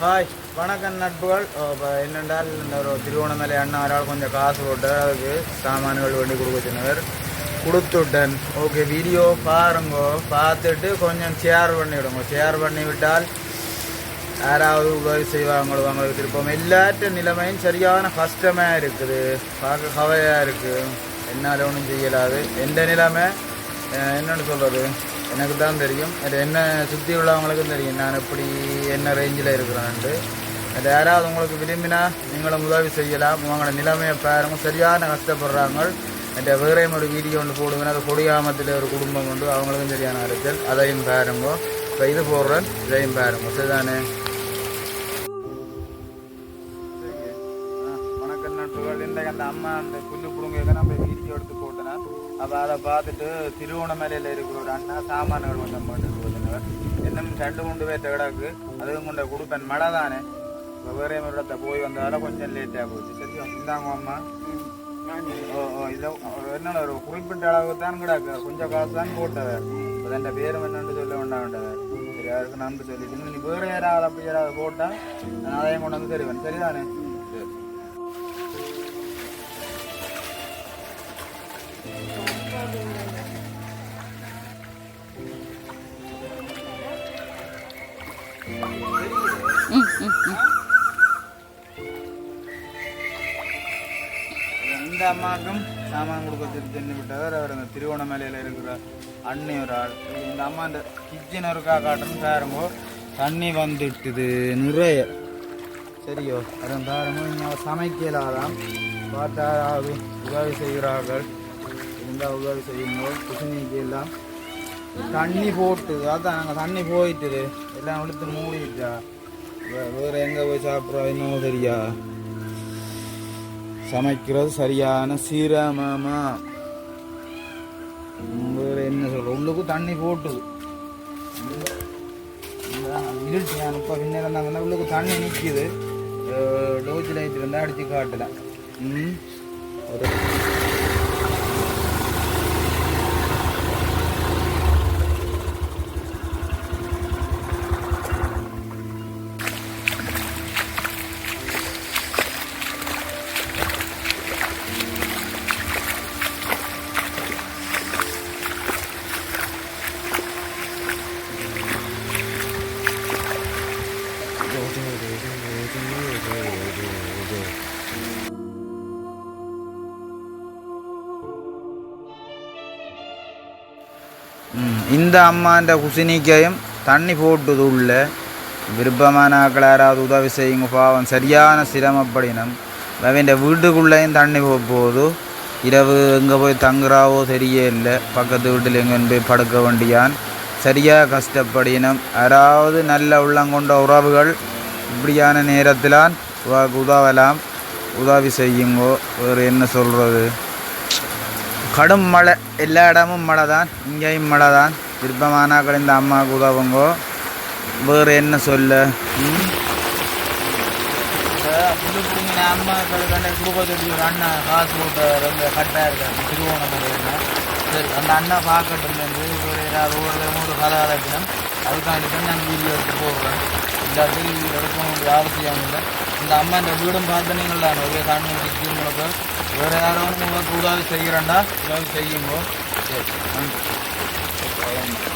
Hi வணக்கம் நட்புகள். ஓ, என்னென்றால் இந்த ஒரு திருவோணமலை அண்ணா கொஞ்சம் காசு போட்டு அதுக்கு சாமான்கள் வேண்டி கொடுக்க சொன்னவர். கொடுத்துட்டேன். ஓகே வீடியோ பாருங்கோ. பார்த்துட்டு கொஞ்சம் ஷேர் பண்ணிவிடுங்க. ஷேர் பண்ணிவிட்டால் யாராவது உதவி செய்வாங்களோ அவங்களுக்கு திருப்பம். எல்லாற்ற நிலைமையும் சரியான கஷ்டமாக இருக்குது. பார்க்க கவலையாக இருக்குது என்னால் ஒன்றும் செய்யலாது. எந்த நிலைமை? என்னென்னு என்னன்னு சொல்கிறது எனக்கு தான் தெரியும். அது என்ன சுற்றி உள்ளவங்களுக்கும் தெரியும். நான் எப்படி என்ன ரேஞ்சில் இருக்கிறேன்ட்டு. அது யாராவது உங்களுக்கு விரும்பினா நீங்களும் உதவி செய்யலாம். உங்களோட நிலைமையை பாருங்க. சரியான கஷ்டப்படுறாங்க. அந்த வேறையும் ஒரு வீடியோ ஒன்று போடுவேன். அது கொடியாமத்தில் ஒரு குடும்பம் உண்டு. அவங்களுக்கும் சரியான அரசியல் அதையும் பாருங்க. இப்போ இது போடுறேன். இதையும் பாருங்க. சரிதானே? வணக்கம் நண்பர்கள். இன்றைக்கு அந்த அம்மா அந்த புல்லு புடுங்க நம்ம வீடியோ எடுத்து போட்டேன்னா அப்போ அதை பார்த்துட்டு திருவோணமலையில் இருக்கிற ஒரு அண்ணா சாமான்கள் கொஞ்சம் பண்ணிட்டு போதுனவர் இன்னும் ரெண்டு மூணு பேர்த்த கிடக்கு. அதுவும் கொண்ட கொடுப்பேன். மழை தானே. இப்போ வேறே ஒரு இடத்த போய் வந்தால கொஞ்சம் லேட்டாக போச்சு. சரி இந்தாங்க அம்மா. ஓ ஓ இதை என்ன ஒரு குறிப்பிட்ட அளவுக்கு தான் கிடக்கு. கொஞ்சம் காசு தான் போட்டவர் இப்போ என் பேரும் என்னன்னு சொல்ல வேண்டாம்ன்றவர் சரி அதுக்கு நன்றி சொல்லிட்டு. நீ வேறு யாராவது அப்படி யாராவது போட்டால் நான் அதையும் கொண்டு வந்து தருவேன். சரிதானே? இந்த அம்மாவுக்கும் சாமான் கொடுக்க சென்று விட்டவர் அவர் அந்த திருவோணமலையில் இருக்கிற அண்ணி ஒரு ஆள். இந்த அம்மா இந்த கிச்சன் இருக்கா காட்டுன்னு பாருங்கோ தண்ணி வந்துட்டுது நிறைய. சரியோ அதன் தாரமும் இங்கே சமைக்கலாதான். பார்த்தா யாராவது உதவி செய்கிறார்கள். இந்த உதவி செய்யும்போது குசினிக்கு எல்லாம் தண்ணி போட்டு அதான் நாங்கள் தண்ணி போயிட்டுது. எல்லாம் எடுத்து மூடிட்டா. வேறு எங்கே போய் சாப்பிட்றோம் என்னவோ சரியா சமைக்கிறது சரியான சீரமமா வேறு என்ன சொல்கிற உள்ளுக்கு தண்ணி போட்டுது. இருட்டு நான் இப்போ பின்னால் இருந்தாங்கன்னா உள்ளுக்கு தண்ணி நிற்கிது டோஜ் லைட் இருந்தால் அடித்து காட்டல ம் ஒரு இந்த அம்மாண்ட குசினிக்கையும் தண்ணி போட்டுது உள்ள விருப்பமான ஆட்கள் யாராவது உதவி செய்யுங்க பாவம் சரியான சிரமப்படினம் அவன் வீட்டுக்குள்ளேயும் தண்ணி போக போகுது இரவு எங்கே போய் தங்குறாவோ சரியே இல்லை பக்கத்து வீட்டில் எங்கன்னு போய் படுக்க வேண்டியான் சரியாக கஷ்டப்படினம் யாராவது நல்ல உள்ளங்கொண்ட உறவுகள் இப்படியான நேரத்திலான் உதவலாம் உதவி செய்யுங்கோ வேறு என்ன சொல்கிறது கடும் மழை. எல்லா இடமும் மழை தான் இங்கேயும் மழை தான் விருப்பமானாக்கள் இந்த அம்மாவுக்கு உதவுங்கோ. வேறு என்ன சொல்ல? அண்ணா காசு போட்டு ரொம்ப கட்டாக இருக்காங்க திருவோணமலை சரி அந்த அண்ணா பார்க்கட்டும் என்று ஒரு ஏதாவது ஒரு ஒரு கதை அதுக்காண்டி தான் நான் வீடியோ எடுத்து எல்லாத்தையும் எடுக்க வேண்டிய அவசியம் இல்லை. இந்த அம்மா இந்த வீடும் பார்த்தனீங்களா ஒரே கண்ணு கிச்சு வேறு யாரும் உங்களுக்கு உதவி செய்கிறேன்டா உதவி செய்யுங்க. சரி. நன்றி